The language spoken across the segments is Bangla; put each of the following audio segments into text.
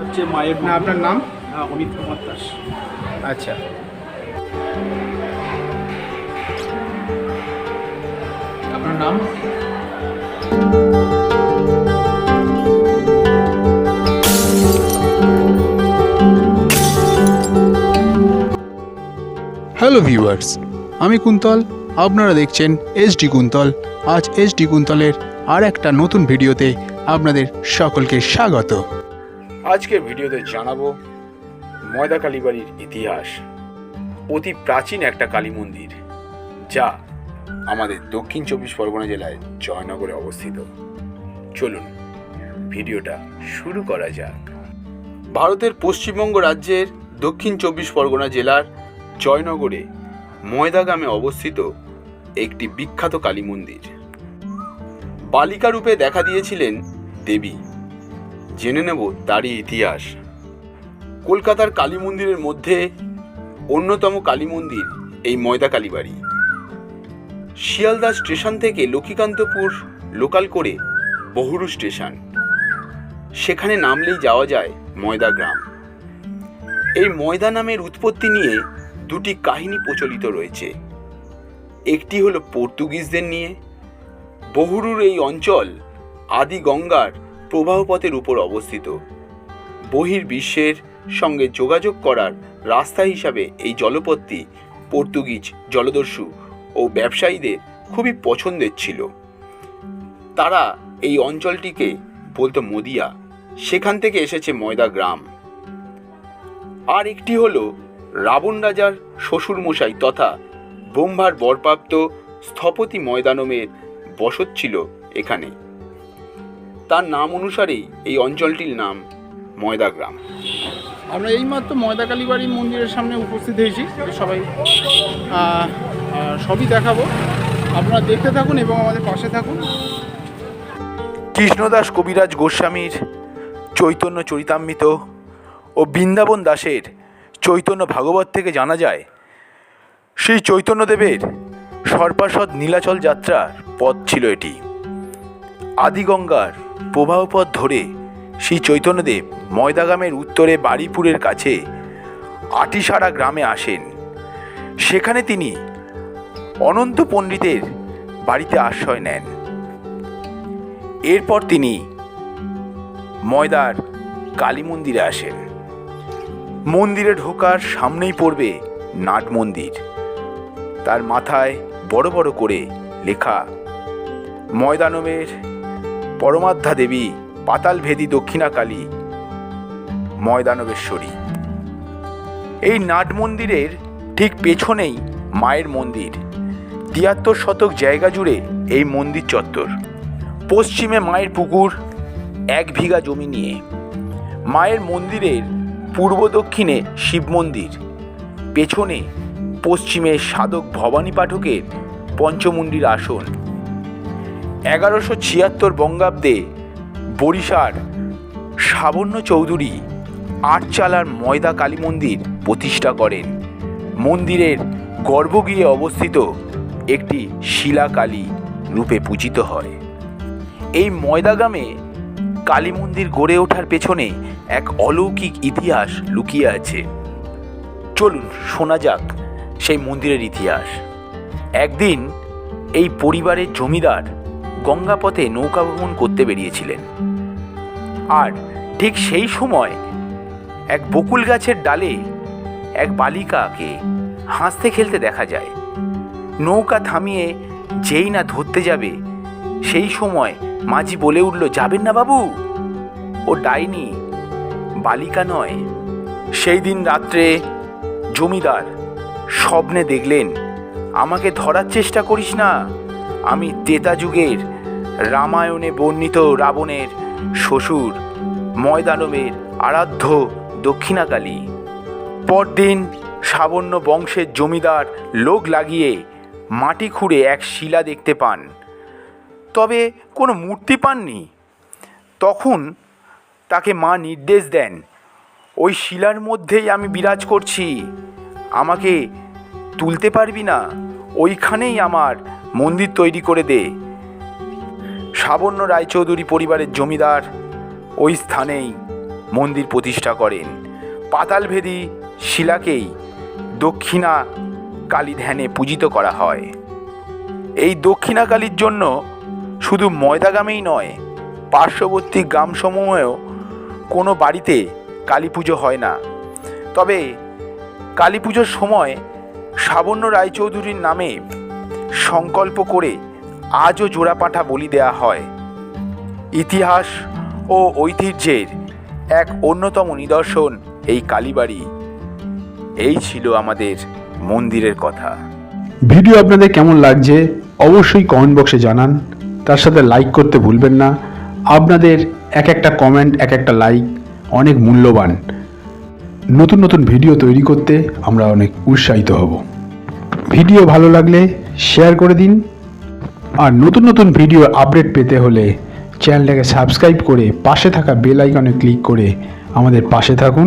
হচ্ছে মায়ের না আপনার নাম? অমিত কুমার দাস। আচ্ছা। আপনার নাম? হ্যালো ভিউয়ার্স আমি কুন্তল। আপনারা দেখছেন এসডি কুন্তল। আজ এসডি কুন্তলের আর একটা নতুন ভিডিওতে আপনাদের সকলকে স্বাগত। আজকের ভিডিওতে জানাব ময়দা কালীবাড়ির ইতিহাস। অতি প্রাচীন একটা কালী মন্দির, যা আমাদের দক্ষিণ চব্বিশ পরগনা জেলায় জয়নগরে অবস্থিত। চলুন, ভিডিওটা শুরু করা যাক। ভারতের পশ্চিমবঙ্গ রাজ্যের দক্ষিণ চব্বিশ পরগনা জেলার জয়নগরে ময়দা গ্রামে অবস্থিত একটি বিখ্যাত কালী মন্দির। বালিকা রূপে দেখা দিয়েছিলেন দেবী। জেনে নেব তারই ইতিহাস। কলকাতার কালী মন্দিরের মধ্যে অন্যতম কালী মন্দির এই ময়দা কালীবাড়ি শিয়ালদা স্টেশন থেকে লক্ষ্মীকান্তপুর লোকাল করে বহুরু স্টেশন। সেখানে নামলেই যাওয়া যায় ময়দা গ্রাম। এই ময়দা নামের উৎপত্তি নিয়ে দুটি কাহিনী প্রচলিত রয়েছে। একটি হলো পর্তুগিজদের নিয়ে, বহুরুর এই অঞ্চল আদি গঙ্গার প্রবাহপথের উপর অবস্থিত। বহির্বিশ্বের সঙ্গে যোগাযোগ করার রাস্তা হিসাবে এই জলপথটি পর্তুগিজ জলদস্যু ও ব্যবসায়ীদের খুবই পছন্দের ছিল। তারা এই অঞ্চলটিকে বলতো মদিয়া। সেখান থেকে এসেছে ময়দা গ্রাম। আর একটি হলো রাবণ রাজার শ্বশুরমশাই তথা ব্রহ্মার বরপ্রাপ্ত স্থপতি ময়দানমের বসত ছিল এখানে। তার নাম অনুসারেই এই অঞ্চলটির নাম ময়দা গ্রাম। আমরা এইমাত্র ময়দা কালীবাড়ি মন্দিরের সামনে উপস্থিত হয়েছি। সবাই সবই দেখাবো। আপনারা দেখতে থাকুন এবং আমাদের পাশে থাকুন। কৃষ্ণদাস কবিরাজ গোস্বামীর চৈতন্য চরিতামৃত ও বৃন্দাবন দাসের চৈতন্য ভাগবত থেকে জানা যায় শ্রী চৈতন্যদেবের সর্পাসদ নীলাচল যাত্রার পথ ছিল এটি। আদিগঙ্গার প্রবাহপথ ধরে শ্রী চৈতন্যদেব ময়দাগামের উত্তরে বাড়িপুরের কাছে আটিসারা গ্রামে আসেন। সেখানে তিনি অনন্ত পণ্ডিতের বাড়িতে আশ্রয় নেন। এরপর তিনি ময়দার কালী মন্দিরে আসেন। মন্দিরে ঢোকার সামনেই পড়বে নাট মন্দির। তার মাথায় বড় বড় করে লেখা ময়দানমের পরমাধ্যা দেবী পাতালভেদী দক্ষিণাকালী, ময়দানবেশ্বরী। এই নাট মন্দিরের ঠিক পেছনেই মায়ের মন্দির। তিয়াত্তর শতক জায়গা জুড়ে এই মন্দির চত্বর। পশ্চিমে মায়ের পুকুর, এক বিঘা জমি নিয়ে। মায়ের মন্দিরের পূর্ব দক্ষিণে শিব মন্দির। পেছনে পশ্চিমে সাধক ভবানী পাঠকের পঞ্চমুণ্ডির আসন। এগারোশো ছিয়াত্তর বঙ্গাব্দে বরিশার সাবর্ণ চৌধুরী আটচালার ময়দা কালী মন্দির প্রতিষ্ঠা করেন। মন্দিরের গর্ভগৃহে অবস্থিত একটি শিলাকালী রূপে পূজিত হয়। এই ময়দা গ্রামে কালী মন্দির গড়ে ওঠার পেছনে এক অলৌকিক ইতিহাস লুকিয়ে আছে। চলুন শোনা যাক সেই মন্দিরের ইতিহাস। একদিন এই পরিবারের জমিদার গঙ্গাপথে নৌকা ভ্রমণ করতে বেরিয়েছিলেন। আর ঠিক সেই সময় এক বকুল গাছের ডালে এক বালিকাকে হাসতে খেলতে দেখা যায়। নৌকা থামিয়ে যেই না ধরতে যাবে, সেই সময় মাঝি বলে উঠল, যাবেন না বাবু। ও ডাইনি, বালিকা নয়, সেই দিন রাত্রে জমিদার স্বপ্নে দেখলেন, আমাকে ধরার চেষ্টা করিস না। আমি তেতা যুগের, রামায়ণে বর্ণিত রাবণের শ্বশুর, ময়দানবের আরাধ্য দক্ষিণাকালী। পরদিন সাবর্ণ বংশের জমিদার লোক লাগিয়ে মাটি খুঁড়ে এক শিলা দেখতে পান। তবে কোনো মূর্তি পাননি। তখন তাকে মা নির্দেশ দেন, ওই শিলার মধ্যেই আমি বিরাজ করছি। আমাকে তুলতে পারবি না। ওইখানেই আমার মন্দির তৈরি করে দে। সাবর্ণ রায়চৌধুরী পরিবারের জমিদার ওই স্থানেই মন্দির প্রতিষ্ঠা করেন। পাতালভেদী শিলাকেই দক্ষিণা কালী ধ্যানে পূজিত করা হয়। এই দক্ষিণা কালীর জন্য শুধু ময়দাগ্রামেই নয়, পার্শ্ববর্তী গ্রামসমূহেও কোনো বাড়িতে কালী পুজো হয় না। তবে কালী পুজোর সময় সাবন্য রায়চৌধুরীর নামে সংকল্প করে আজও জোড়াপাঠা বলি দেয়া হয়। ইতিহাস ও ঐতিহ্যের এক অন্যতম নিদর্শন এই কালীবাড়ি। এই ছিল আমাদের মন্দিরের কথা। ভিডিও আপনাদের কেমন লাগছে অবশ্যই কমেন্ট বক্সে জানান। তার সাথে লাইক করতে ভুলবেন না। আপনাদের এক একটা কমেন্ট এক একটা লাইক অনেক মূল্যবান। নতুন নতুন ভিডিও তৈরি করতে আমরা অনেক উৎসাহিত হব। ভিডিও ভালো লাগলে শেয়ার করে দিন। আর নতুন নতুন ভিডিও আপডেট পেতে হলে চ্যানেলটাকে সাবস্ক্রাইব করে পাশে থাকা বেল আইকনে ক্লিক করে আমাদের পাশে থাকুন।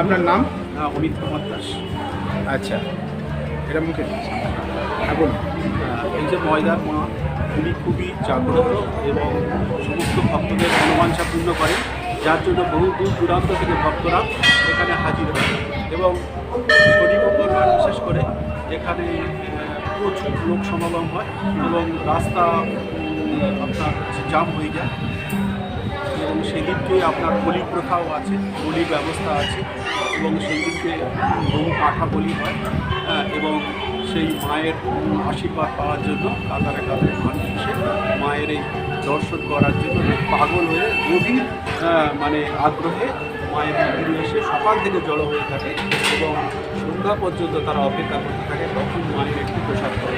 আপনার নাম? অমিত কুমার দাস। আচ্ছা এটা মুখে এখন এই যে ময়দার মা উনি খুবই জাগ্রত এবং সমস্ত ভক্তদের মনোবাঞ্ছা পূর্ণ করেন যার জন্য বহু দূর দূরান্ত থেকে ভক্তরা এখানে হাজির হয় এবং শনি মঙ্গলবার বিশেষ করে এখানে প্রচুর লোক সমাগম হয় এবং রাস্তা আপনার জাম হয়ে যায়। এবং সেদিনকে আপনার বলি প্রথাও আছে বলির ব্যবস্থা আছে এবং সেই বহু পাঠা বলি হয় হ্যাঁ, এবং সেই মায়ের আশীর্বাদ পাওয়ার জন্য কাতারে কাতারে মানুষ এসে মায়ের এই দর্শন করার জন্য পাগল হয়ে গভীর মানে আগ্রহে মায়ের মন্দিরে এসে সকাল থেকে জড়ো হয়ে থাকে এবং সন্ধ্যা পর্যন্ত তারা অপেক্ষা করতে থাকে তখন মায়ের একটি প্রসাদ করে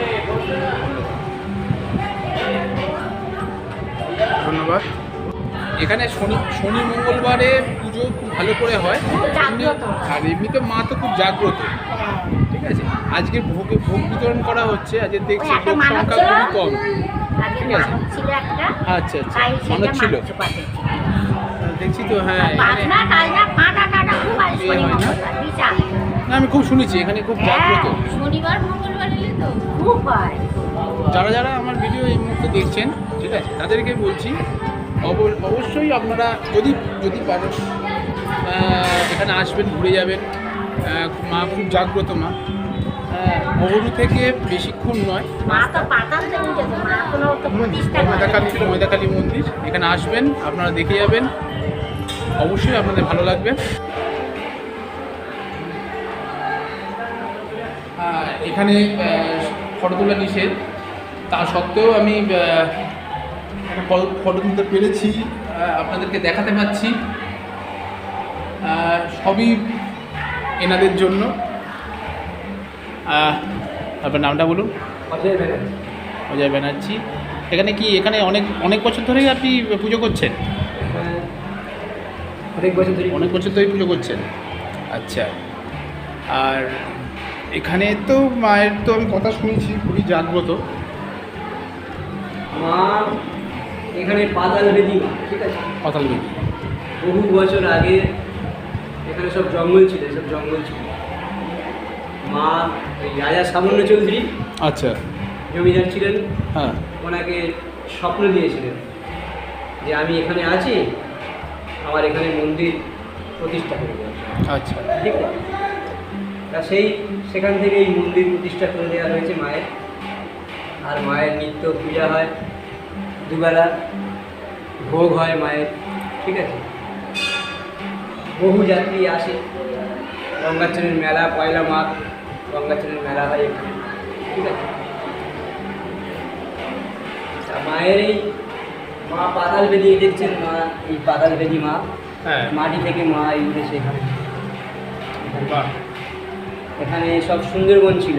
ধন্যবাদ। এখানে শনি শনি মঙ্গলবারে পুজো খুব ভালো করে হয়। আর এমনিতে মা তো খুব জাগ্রত। ঠিক আছে? আজকে ভোগ ভোগ বিতরণ করা হচ্ছে আজকে দেখছি মানব সংখ্যা খুবই কম। ঠিক আছে। আচ্ছা আচ্ছা। সেটা ছিল। দেখছি তো হ্যাঁ হয় আমি খুব শুনেছি এখানে খুব হ্যাঁ জাগ্রত। শনিবার মঙ্গলবার এলে তো খুব হয়। যারা যারা আমার ভিডিও এই মুহূর্তে দেখছেন ঠিক আছে তাদেরকে বলছি অব- অবশ্যই আপনারা যদি যদি পারেন এখানে আসবেন ঘুরে যাবেন মা খুব জাগ্রত মা। অহরু থেকে বেশিক্ষণ নয় ময়দাকালী মন্দির এখানে আসবেন আপনারা দেখে যাবেন। অবশ্যই আপনাদের ভালো লাগবে। এখানে ফটো তোলা নিষেধ। তা সত্ত্বেও আমি ফটো তুলতে পেরেছি আপনাদেরকে দেখাতে পাচ্ছি। সবই এনাদের জন্য। আপনার নামটা বলুন। অজয় ব্যানার্জি। এখানে কি এখানে অনেক অনেক বছর ধরেই আপনি পুজো করছেন? অনেক বছর ধরে অনেক বছর ধরেই পুজো করছেন? আচ্ছা। আর এখানে তো মায়ের তো আমি কথা শুনেছি খুবই জাগ্রত। মা এখানে পাতাল বেদি ঠিক আছে? পাতাল বেদি। বহু বছর আগে এখানে সব জঙ্গল ছিল সব জঙ্গল ছিল। মা রাজা সামান্য চৌধুরী আচ্ছা। জমিদার ছিলেন হ্যাঁ। ওনাকে স্বপ্ন দিয়েছিলেন যে আমি এখানে আছি আমার এখানে মন্দির প্রতিষ্ঠা করে আচ্ছা। ঠিক আছে? তা সেই সেখান থেকে এই মন্দির প্রতিষ্ঠা করে দেওয়া হয়েছে মায়ের। আর মায়ের নিত্য পূজা হয় দুবেলা ভোগ হয় মায়ের ঠিক আছে? বহু যাত্রী আসে। গঙ্গাচরণের মেলা পয়লা মাঘ গঙ্গাচরণের মেলা হয় এখানে ঠিক আছে? মায়ের এই মা পাতাল বেদি দেখছেন মা এই পাতাল বেদি মা? হ্যাঁ। মাটি থেকে মা এই উঠেছে এখানে। এখানে সব সুন্দরবন ছিল।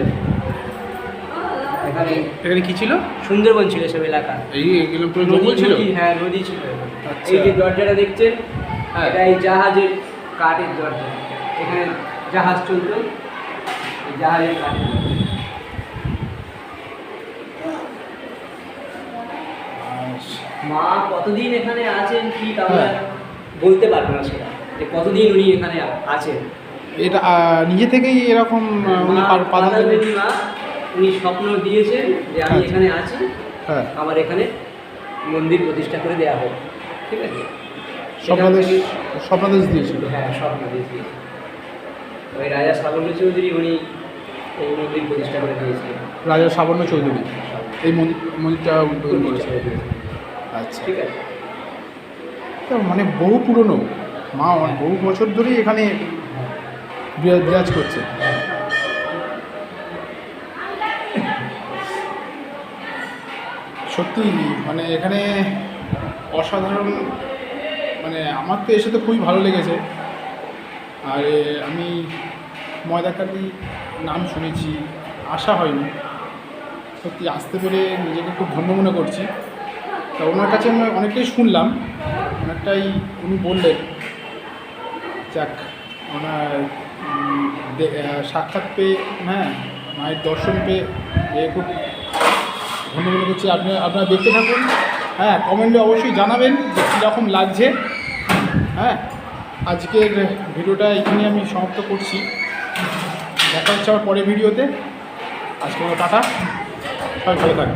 এখানে এখানে কি ছিল? সুন্দরবন ছিল সব এলাকা। এই এগুলো পুরো জঙ্গল ছিল? নদী, হ্যাঁ নদী ছিল। আচ্ছা। এই যে দরজাটা দেখছেন হ্যাঁ। এটা এই জাহাজের কাঠের দরজা। এখানে জাহাজ চলতো জাহাজের কাঠের মা কতদিন এখানে আছেন কি আমরা হ্যাঁ। বলতে পারব না সেটা। যে কতদিন উনি এখানে আছেন। এটা নিজে থেকেই এরকম উনি মা পার- পাতাল পাতাল বেদি- দেবী মা উনি স্বপ্ন দিয়েছেন যে আমি আচ্ছা। এখানে আছি হ্যাঁ। আমার এখানে মন্দির প্রতিষ্ঠা করে দেওয়া হোক। ঠিক আছে? স্বপ্নাদেশ স্বপ্নাদেশ দিয়েছিল। হ্যাঁ স্বপ্নাদেশ দিয়েছে ওই রাজা সাবল্য চৌধুরী উনি এই মন্দির প্রতিষ্ঠা করে দিয়েছিলেন রাজা সাবর্ণ চৌধুরী। এই মন্দির মন্দিরটা উদ্বোধন করেছে আচ্ছা। ঠিক আছে? তো মানে বহু পুরনো। মা অনেক- বহু বছর ধরেই এখানে বিরাজ করছে। সত্যি মানে এখানে অসাধারণ মানে আমার তো এসে তো খুবই ভালো লেগেছে। আর আমি ময়দাকালি নাম শুনেছি, আশা হয়নি। সত্যি, আসতে পেরে নিজেকে খুব ধন্য মনে করছি। তা ওনার কাছে আমি অনেকটাই শুনলাম, অনেকটাই উনি বললেন, যাক, ওনার সাক্ষাৎ পেয়ে হ্যাঁ মায়ের দর্শন পেয়ে খুব ধন্য মনে করছি। আপনি, আপনারা দেখতে থাকুন হ্যাঁ কমেন্টে অবশ্যই জানাবেন যে কীরকম লাগছে হ্যাঁ। আজকের ভিডিওটা এখানে আমি সমাপ্ত করছি। দেখা হচ্ছে আমার পরের ভিডিওতে। আজকে টাটা। সবাই ভালো থাকবেন।